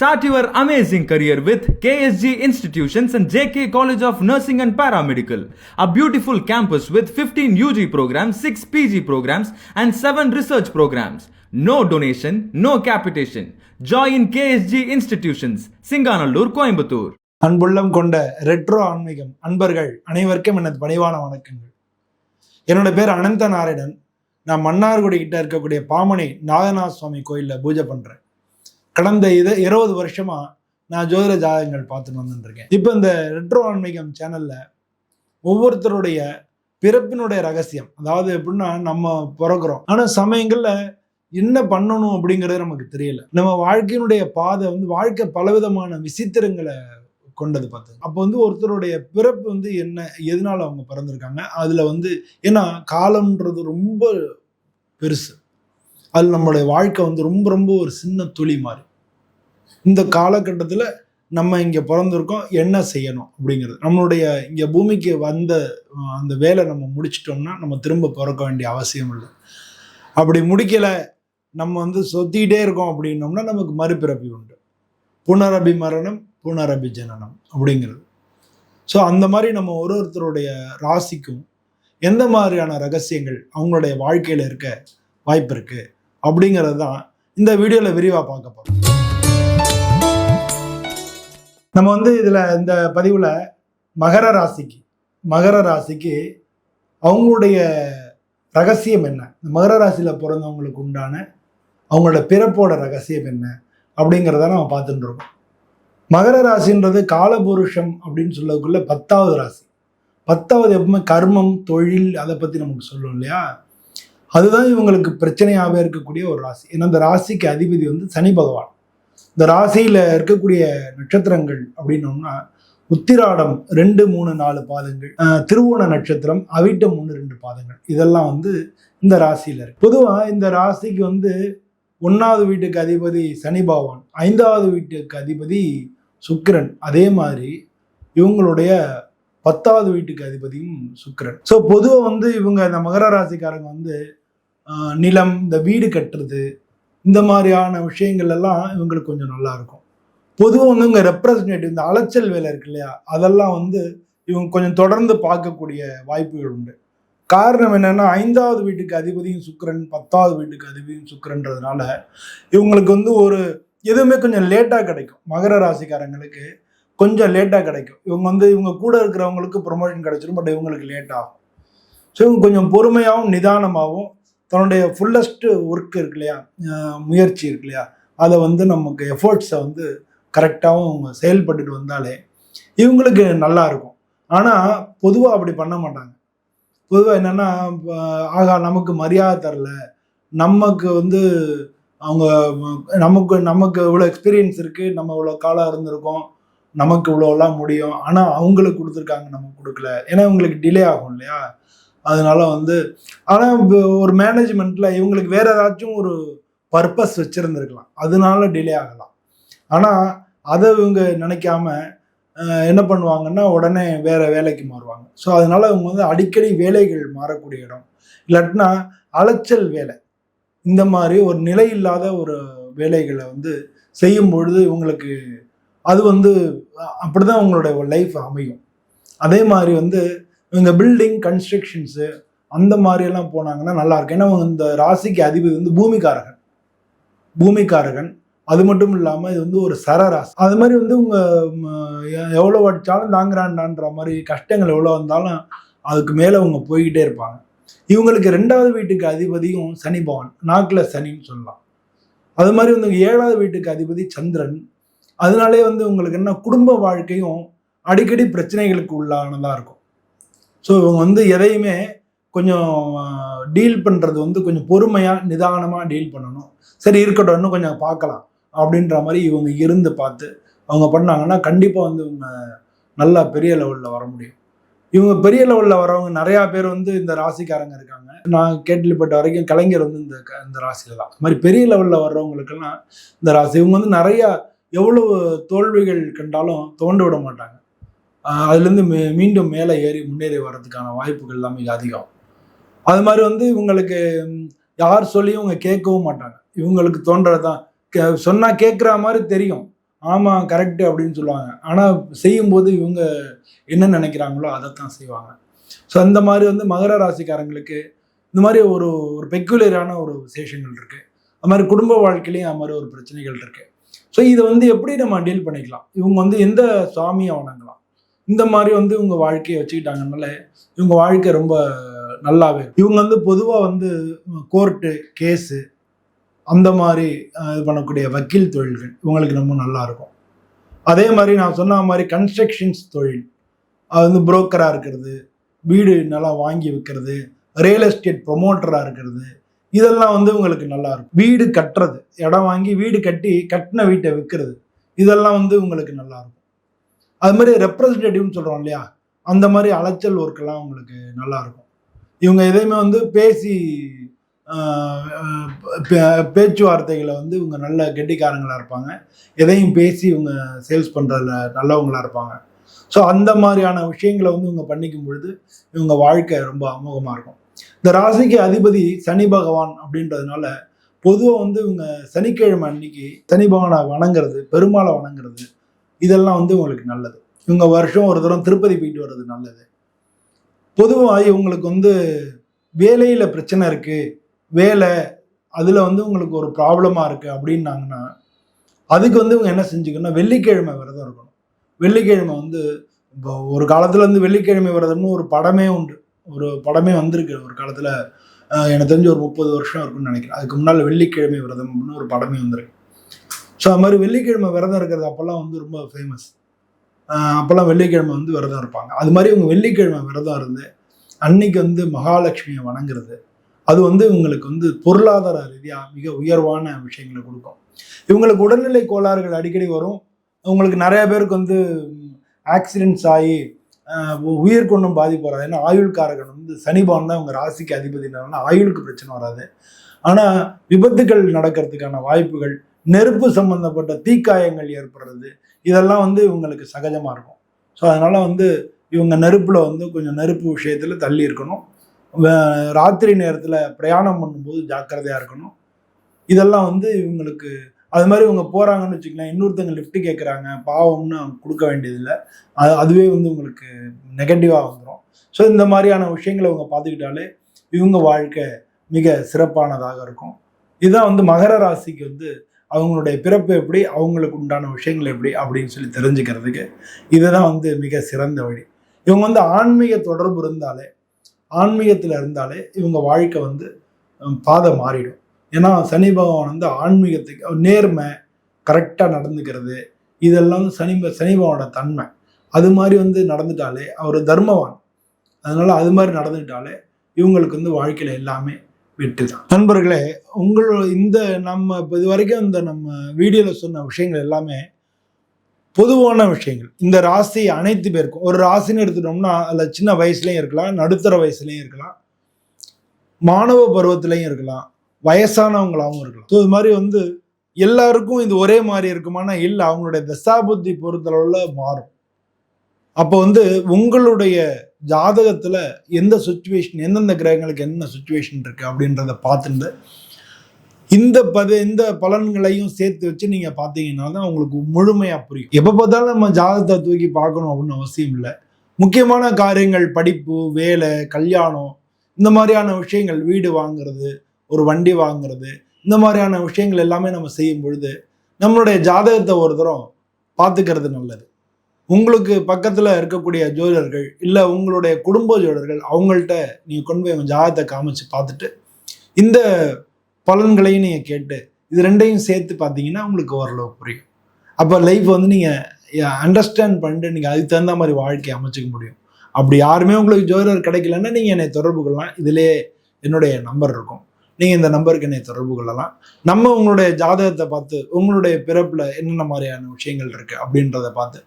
Start your amazing career with KSG Institutions and JK College of Nursing and Paramedical, a beautiful campus with 15 UG programs, 6 PG programs, and 7 research programs. No donation, no capitation. Join KSG Institutions, Singanallur, Coimbatore. அன்புள்ளம் கொண்ட retro ஆன்மீகம் அன்பர்கள் அனைவருக்கும் எனது பணிவான வணக்கங்கள் என்னோட பேர் அனந்த நாராயணன் நான் மன்னார்குடி கிட்ட இருக்கக்கூடிய பாமனை நாகநாத சுவாமி கோயிலில் பூஜை பண்றேன் கடந்த இது இருபது வருஷமா நான் ஜோதிட ஜாதகங்கள் பார்த்துட்டு வந்துருக்கேன் இப்போ இந்த ரெட்ரோ ஆன்மீகம் சேனல்ல ஒவ்வொருத்தருடைய பிறப்பினுடைய ரகசியம் அதாவது எப்படின்னா நம்ம பிறக்கிறோம். ஆனா சமயங்கள்ல என்ன பண்ணணும் அப்படிங்கிறது நமக்கு தெரியல. நம்ம வாழ்க்கையினுடைய பாதை வந்து வாழ்க்கை பலவிதமான விசித்திரங்களை கொண்டது பார்த்து. அப்போ வந்து ஒருத்தருடைய பிறப்பு வந்து என்ன எதனால அவங்க பிறந்திருக்காங்க? அதுல வந்து ஏன்னா காலம்ன்றது ரொம்ப பெருசு. அது நம்மளுடைய வாழ்க்கை வந்து ரொம்ப ரொம்ப ஒரு சின்ன துளி மாதிரி. இந்த காலகட்டத்தில் நம்ம இங்கே பிறந்திருக்கோம் என்ன செய்யணும் அப்படிங்கிறது. நம்மளுடைய இங்கே பூமிக்கு வந்த அந்த வேலை நம்ம முடிச்சிட்டோம்னா நம்ம திரும்ப பிறக்க வேண்டிய அவசியம் இல்லை. அப்படி முடிக்கலை நம்ம வந்து சொத்திக்கிட்டே இருக்கோம் அப்படின்னோம்னா நமக்கு மறுபிறப்பி உண்டு. புனரபி மரணம் புனரபி ஜனனம் அப்படிங்கிறது. ஸோ அந்த மாதிரி நம்ம ஒரு ஒருத்தருடைய ராசிக்கும் எந்த மாதிரியான ரகசியங்கள் அவங்களுடைய வாழ்க்கையில் இருக்க வாய்ப்பு இருக்குது அப்படிங்கிறது தான் இந்த வீடியோவில் விரிவாக பார்க்க போகிறோம் நம்ம வந்து இதில் இந்த பதிவில் மகர ராசிக்கு மகர ராசிக்கு அவங்களுடைய ரகசியம் என்ன? இந்த மகர ராசியில் பிறந்தவங்களுக்கு உண்டான அவங்களோட பிறப்போட ரகசியம் என்ன? அப்படிங்கிறத நம்ம பார்த்துட்டு இருக்கோம். மகர ராசின்றது காலபுருஷம் அப்படின்னு சொல்லக்குள்ள பத்தாவது ராசி. பத்தாவது எப்பவுமே கர்மம் தொழில் அதை பற்றி நமக்கு சொல்லும் இல்லையா? அதுதான் இவங்களுக்கு பிரச்சனையாகவே இருக்கக்கூடிய ஒரு ராசி. ஏன்னா இந்த ராசிக்கு அதிபதி வந்து சனி பகவான். இந்த ராசியில் இருக்கக்கூடிய நட்சத்திரங்கள் அப்படின்னோம்னா உத்திராடம் ரெண்டு மூணு நாலு பாதங்கள் திருவோண நட்சத்திரம் அவிட்டம் ஒன்று ரெண்டு பாதங்கள். இதெல்லாம் வந்து இந்த ராசியில் இருக்கு. பொதுவாக இந்த ராசிக்கு வந்து ஒன்றாவது வீட்டுக்கு அதிபதி சனி பகவான் ஐந்தாவது வீட்டுக்கு அதிபதி சுக்கிரன். அதே மாதிரி இவங்களுடைய பத்தாவது வீட்டுக்கு அதிபதியும் சுக்கிரன். ஸோ பொதுவாக வந்து இவங்க இந்த மகர ராசிக்காரங்க வந்து நிலம் இந்த வீடு கட்டுறது இந்த மாதிரியான விஷயங்கள் எல்லாம் இவங்களுக்கு கொஞ்சம் நல்லா இருக்கும். பொதுவாக வந்து இங்கே ரெப்ரசன்டேட்டிவ் இந்த அலைச்சல் வேலை இருக்கு இல்லையா? அதெல்லாம் வந்து இவங்க கொஞ்சம் தொடர்ந்து பார்க்கக்கூடிய வாய்ப்புகள் உண்டு. காரணம் என்னென்னா ஐந்தாவது வீட்டுக்கு அதிபதியும் சுக்கரன் பத்தாவது வீட்டுக்கு அதிபதியும் சுக்கரன்றதுனால இவங்களுக்கு வந்து ஒரு எதுவுமே கொஞ்சம் லேட்டாக கிடைக்கும். மகர ராசிக்காரங்களுக்கு கொஞ்சம் லேட்டாக கிடைக்கும். இவங்க வந்து இவங்க கூட இருக்கிறவங்களுக்கு ப்ரொமோஷன் கிடைச்சிடும் பட் இவங்களுக்கு லேட் ஆகும். ஸோ இவங்க கொஞ்சம் பொறுமையாகவும் நிதானமாகவும் தன்னுடைய ஃபுல்லஸ்ட்டு ஒர்க் இருக்கு இல்லையா? முயற்சி இருக்கு இல்லையா? அதை வந்து நமக்கு எஃபர்ட்ஸை வந்து கரெக்டாகவும் அவங்க செயல்பட்டுட்டு வந்தாலே இவங்களுக்கு நல்லா இருக்கும். ஆனால் பொதுவாக அப்படி பண்ண மாட்டாங்க. பொதுவாக என்னென்னா ஆகா நமக்கு மரியாதை தரல. நமக்கு வந்து அவங்க நமக்கு நமக்கு இவ்வளோ எக்ஸ்பீரியன்ஸ் இருக்குது நம்ம இவ்வளோ காலம் இருந்திருக்கோம். நமக்கு இவ்வளோலாம் முடியும். ஆனால் அவங்களுக்கு கொடுத்துருக்காங்க நமக்கு கொடுக்கல. ஏன்னா இவங்களுக்கு டிலே ஆகும் இல்லையா? அதனால வந்து ஆனால் ஒரு மேனேஜ்மெண்ட்டில் இவங்களுக்கு வேற ஏதாச்சும் ஒரு பர்பஸ் வச்சுருந்துருக்கலாம். அதனால டிலே ஆகலாம். ஆனால் அதை இவங்க நினைக்காம என்ன பண்ணுவாங்கன்னா உடனே வேற வேலைக்கு மாறுவாங்க. ஸோ அதனால இவங்க வந்து அடிக்கடி வேலைகள் மாறக்கூடிய இடம். இல்லாட்டினா அலைச்சல் வேலை. இந்த மாதிரி ஒரு நிலை இல்லாத ஒரு வேலைகளை வந்து செய்யும் பொழுது இவங்களுக்கு அது வந்து அப்படி அப்படிதான் அவங்களோட லைஃப் அமையும். அதே மாதிரி வந்து இந்த பில்டிங் கன்ஸ்ட்ரக்ஷன்ஸு அந்த மாதிரியெல்லாம் போனாங்கன்னா நல்லா இருக்கும். ஏன்னா இந்த ராசிக்கு அதிபதி வந்து பூமிக்காரகன். பூமிக்காரகன். அது மட்டும் இல்லாமல் இது வந்து ஒரு சரராசி. அது மாதிரி வந்து உங்க எவ்வளோ அடித்தாலும் தாங்குறாண்டான்ற மாதிரி கஷ்டங்கள் எவ்வளோ வந்தாலும் அதுக்கு மேலே அவங்க போய்கிட்டே இருப்பாங்க. இவங்களுக்கு ரெண்டாவது வீட்டுக்கு அதிபதியும் சனி பவன் நாக்கில் சனின்னு சொல்லலாம். அது மாதிரி வந்து ஏழாவது வீட்டுக்கு அதிபதி சந்திரன். அதனாலே வந்து உங்களுக்கு என்ன குடும்ப வாழ்க்கையும் அடிக்கடி பிரச்சனைகளுக்கு உள்ளானதாக இருக்கும். ஸோ இவங்க வந்து எதையுமே கொஞ்சம் டீல் பண்ணுறது வந்து கொஞ்சம் பொறுமையாக நிதானமாக டீல் பண்ணணும். சரி இருக்கட்டும் இன்னும் கொஞ்சம் பார்க்கலாம் அப்படின்ற மாதிரி இவங்க இருந்து பார்த்து அவங்க பண்ணாங்கன்னா கண்டிப்பாக வந்து இவங்க நல்லா பெரிய லெவலில் வர முடியும். இவங்க பெரிய லெவலில் வரவங்க நிறையா பேர் வந்து இந்த ராசிக்காரங்க இருக்காங்க. நான் கேள்விப்பட்ட வரைக்கும் கலைஞர் வந்து இந்த க- இந்த ராசியில் தான். இந்த மாதிரி பெரிய லெவலில் வர்றவங்களுக்கெல்லாம் இந்த ராசி இவங்க வந்து நிறையா எவ்வளவு தோல்விகள் கண்டாலும் தோண்டு விட மாட்டாங்க. அதுலேருந்து மீ மீண்டும் மேலே ஏறி முன்னேறி வர்றதுக்கான வாய்ப்புகள் தான் மிக அதிகம். அது மாதிரி வந்து இவங்களுக்கு யார் சொல்லியும் இவங்க கேட்கவும் மாட்டாங்க. இவங்களுக்கு தோன்றது தான் கே சொன்னால் கேட்குற மாதிரி தெரியும். ஆமாம் கரெக்டு அப்படின்னு சொல்லுவாங்க. ஆனால் செய்யும்போது இவங்க என்ன நினைக்கிறாங்களோ அதைத்தான் செய்வாங்க. ஸோ அந்த மாதிரி வந்து மகர ராசிக்காரங்களுக்கு இந்த மாதிரி ஒரு ஒரு பெக்குலரான ஒரு விசேஷங்கள் இருக்குது அது மாதிரி குடும்ப வாழ்க்கையிலையும் அது மாதிரி ஒரு பிரச்சனைகள் இருக்குது ஸோ இதை வந்து எப்படி நம்ம டீல் பண்ணிக்கலாம்? இவங்க வந்து எந்த சுவாமியை வணங்கலாம்? இந்த மாதிரி வந்து இவங்க வாழ்க்கையை வச்சுக்கிட்டாங்கனால இவங்க வாழ்க்கை ரொம்ப நல்லாவே இவங்க வந்து பொதுவாக வந்து கோர்ட்டு கேஸு அந்த மாதிரி இது பண்ணக்கூடிய வக்கீல் தொழில்கள் இவங்களுக்கு ரொம்ப நல்லா இருக்கும். அதே மாதிரி நான் சொன்ன மாதிரி கன்ஸ்ட்ரக்ஷன்ஸ் தொழில். அது வந்து புரோக்கராக இருக்கிறது வீடு நல்லா வாங்கி விற்கிறது ரியல் எஸ்டேட் ப்ரொமோட்டராக இருக்கிறது இதெல்லாம் வந்து உங்களுக்கு நல்லா இருக்கும். வீடு கட்டுறது இடம் வாங்கி வீடு கட்டி கட்டின வீட்டை விற்கிறது இதெல்லாம் வந்து உங்களுக்கு நல்லா இருக்கும். அது மாதிரி ரெப்ரசன்டேட்டிவ்னு சொல்கிறோம் இல்லையா? அந்த மாதிரி அலைச்சல் ஒர்க்கெல்லாம் உங்களுக்கு நல்லா இருக்கும் இவங்க எதையுமே வந்து பேசி பே- பேச்சுவார்த்தைகளை வந்து இவங்க நல்ல கெட்டிக்காரங்களாக இருப்பாங்க. எதையும் பேசி இவங்க சேல்ஸ் பண்ணுறதுல நல்லவங்களாக இருப்பாங்க. ஸோ அந்த மாதிரியான விஷயங்களை வந்து இவங்க பண்ணிக்கும் பொழுது இவங்க வாழ்க்கை ரொம்ப அமோகமாக இருக்கும். இந்த ராசிக்கு அதிபதி சனி பகவான் அப்படின்றதுனால பொதுவாக வந்து இவங்க சனிக்கிழமை அன்னைக்கு சனி பகவானை வணங்குறது பெருமாளை வணங்குறது இதெல்லாம் வந்து உங்களுக்கு நல்லது. இவங்க வருஷம் ஒரு தரம் திருப்பதி போயிட்டு வர்றது நல்லது. பொதுவாக இவங்களுக்கு வந்து வேலையில் பிரச்சனை இருக்குது வேலை அதில் வந்து உங்களுக்கு ஒரு ப்ராப்ளமாக இருக்குது அப்படின்னாங்கன்னா அதுக்கு வந்து இவங்க என்ன செஞ்சுக்கணும்னா வெள்ளிக்கிழமை விரதம் இருக்கணும். வெள்ளிக்கிழமை வந்து இப்போ ஒரு காலத்தில் வந்து வெள்ளிக்கிழமை விரதம்னு ஒரு படமே உண்டு. ஒரு படமே வந்திருக்கு ஒரு காலத்தில். எனக்கு தெரிஞ்சு ஒரு முப்பது வருஷம் இருக்குன்னு நினைக்கிறேன். அதுக்கு முன்னால் வெள்ளிக்கிழமை விரதம் அப்படின்னு ஒரு படமே வந்திருக்கு. ஸோ அது மாதிரி வெள்ளிக்கிழமை விரதம் இருக்கிறது அப்போல்லாம் வந்து ரொம்ப ஃபேமஸ் அப்போல்லாம் வெள்ளிக்கிழமை வந்து விரதம் இருப்பாங்க. அது மாதிரி இவங்க வெள்ளிக்கிழமை விரதம் இருந்து அன்னைக்கு வந்து மகாலட்சுமியை வணங்குறது அது வந்து இவங்களுக்கு வந்து பொருளாதார ரீதியாக மிக உயர்வான விஷயங்களை கொடுக்கும். இவங்களுக்கு உடல்நிலை கோளாறுகள் அடிக்கடி வரும். உங்களுக்கு நிறைய பேருக்கு வந்து ஆக்சிடென்ட்ஸ் ஆகி உயிர் உ- பாதிப்பு வராது. ஏன்னா ஆயுள் காரகன் வந்து சனிபான் தான் இவங்க ராசிக்கு அதிபதினால ஆயுளுக்கு பிரச்சனை வராது. ஆனால் விபத்துகள் நடக்கிறதுக்கான வாய்ப்புகள் நெருப்பு சம்பந்தப்பட்ட தீக்காயங்கள் ஏற்படுறது. இதெல்லாம் வந்து இவங்களுக்கு சகஜமாக இருக்கும். ஸோ அதனால் வந்து இவங்க நெருப்பில் வந்து கொஞ்சம் நெருப்பு விஷயத்தில் தள்ளி இருக்கணும். ராத்திரி நேரத்தில் பிரயாணம் பண்ணும்போது ஜாக்கிரதையாக இருக்கணும். இதெல்லாம் வந்து இவங்களுக்கு அது மாதிரி இவங்க போகிறாங்கன்னு வச்சுக்கலாம் இன்னொருத்தங்க லிஃப்ட்டு கேட்குறாங்க பாவம்னு அவங்க கொடுக்க வேண்டியதில்லை. அது அதுவே வந்து உங்களுக்கு நெகட்டிவாக வந்துடும் ஸோ இந்த மாதிரியான விஷயங்களை இவங்க பார்த்துக்கிட்டாலே இவங்க வாழ்க்கை மிக சிறப்பானதாக இருக்கும். இதுதான் வந்து மகர ராசிக்கு வந்து அவங்களுடைய பிறப்பு எப்படி அவங்களுக்கு உண்டான விஷயங்கள் எப்படி அப்படின்னு சொல்லி தெரிஞ்சுக்கிறதுக்கு இதுதான் வந்து மிக சிறந்த வழி. இவங்க வந்து ஆன்மீக தொடர்பு இருந்தாலே ஆன்மீகத்தில் இருந்தாலே இவங்க வாழ்க்கை வந்து பாதை மாறிடும். ஏன்னா சனி பகவான் வந்து ஆன்மீகத்துக்கு நேர்மை கரெக்டாக நடந்துக்கிறது இதெல்லாம் வந்து சனி ப- சனி பகவானோட தன்மை. அது மாதிரி வந்து நடந்துட்டாலே அவர் தர்மவான். அதனால அது மாதிரி நடந்துட்டாலே இவங்களுக்கு வந்து வாழ்க்கையில் எல்லாமே வெற்றி தான் நண்பர்களே உங்களோட இந்த நம்ம இப்போ இது வரைக்கும் இந்த நம்ம வீடியோவில் சொன்ன விஷயங்கள் எல்லாமே பொதுவான விஷயங்கள். இந்த ராசி அனைத்து பேருக்கும் ஒரு ராசின்னு எடுத்துட்டோம்னா அதில் சின்ன வயசுலையும் இருக்கலாம் நடுத்தர வயசுலையும் இருக்கலாம் மாணவ பருவத்திலையும் இருக்கலாம் வயசானவங்களாகவும் இருக்கலாம். ஸோ இது மாதிரி வந்து எல்லாருக்கும் இது ஒரே மாதிரி இருக்குமானா இல்லை அவங்களுடைய தசாபுத்தி பொறுத்தளவில் மாறும். அப்போ வந்து உங்களுடைய ஜாதகத்தில் எந்த சுச்சுவேஷன் எந்தெந்த கிரகங்களுக்கு என்ன சுச்சுவேஷன் இருக்கு அப்படின்றத பார்த்துட்டு இந்த பத இந்த பலன்களையும் சேர்த்து வச்சு நீங்க பார்த்தீங்கன்னா தான் உங்களுக்கு முழுமையா புரியும். எப்போ பார்த்தாலும் நம்ம ஜாதகத்தை தூக்கி பார்க்கணும் அப்படின்னு அவசியம் இல்லை. முக்கியமான காரியங்கள் படிப்பு வேலை கல்யாணம் இந்த மாதிரியான விஷயங்கள் வீடு வாங்குறது ஒரு வண்டி வாங்குறது இந்த மாதிரியான விஷயங்கள் எல்லாமே நம்ம செய்யும் பொழுது நம்மளுடைய ஜாதகத்தை ஒரு தரம் பார்த்துக்கிறது நல்லது. உங்களுக்கு பக்கத்தில் இருக்கக்கூடிய ஜோதிடர்கள் இல்லை உங்களுடைய குடும்ப ஜோதிடர்கள் அவங்கள்ட்ட நீங்கள் கொண்டு போய் உங்கள் ஜாதகத்தை காமிச்சு பார்த்துட்டு இந்த பலன்களையும் நீங்கள் கேட்டு இது ரெண்டையும் சேர்த்து பார்த்தீங்கன்னா உங்களுக்கு ஓரளவு புரியும். அப்போ லைஃப் வந்து நீங்கள் அண்டர்ஸ்டாண்ட் பண்ணிட்டு நீங்கள் அதுக்கு தகுந்த மாதிரி வாழ்க்கையை அமைச்சிக்க முடியும். அப்படி யாருமே உங்களுக்கு ஜோதிடர் கிடைக்கலன்னா நீங்கள் என்னை தொடர்பு கொள்ளலாம். இதிலே என்னுடைய நம்பர் இருக்கும். நீங்கள் இந்த நம்பருக்கு என்னை தொடர்பு கொள்ளலாம். நம்ம உங்களுடைய ஜாதகத்தை பார்த்து உங்களுடைய பிறப்பில் என்னென்ன மாதிரியான விஷயங்கள் இருக்குது அப்படின்றத பார்த்து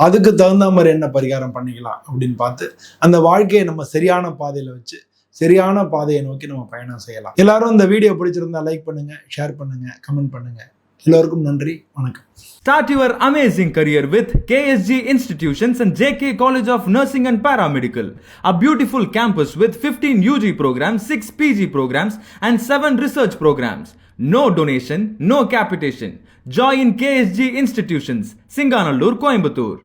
அதுக்கு தகுந்த மாதிரி என்ன பரிகாரம் பண்ணிக்கலாம் அப்படின்னு பார்த்து அந்த வாழ்க்கையை நம்ம சரியான பாதையில் வச்சு சரியான பாதையை நோக்கி நம்ம பயணம் செய்யலாம் எல்லாரும் இந்த வீடியோ பிடிச்சிருந்தா லைக் பண்ணுங்க ஷேர் பண்ணுங்க கமெண்ட் பண்ணுங்க எல்லோருக்கும் நன்றி வணக்கம் start your amazing career with KSG institutions and JK college of nursing and paramedical a beautiful campus with fifteen UG programmes six PG programmes and seven research programmes no donation no capitation join KSG institutions Singanallur Coimbatore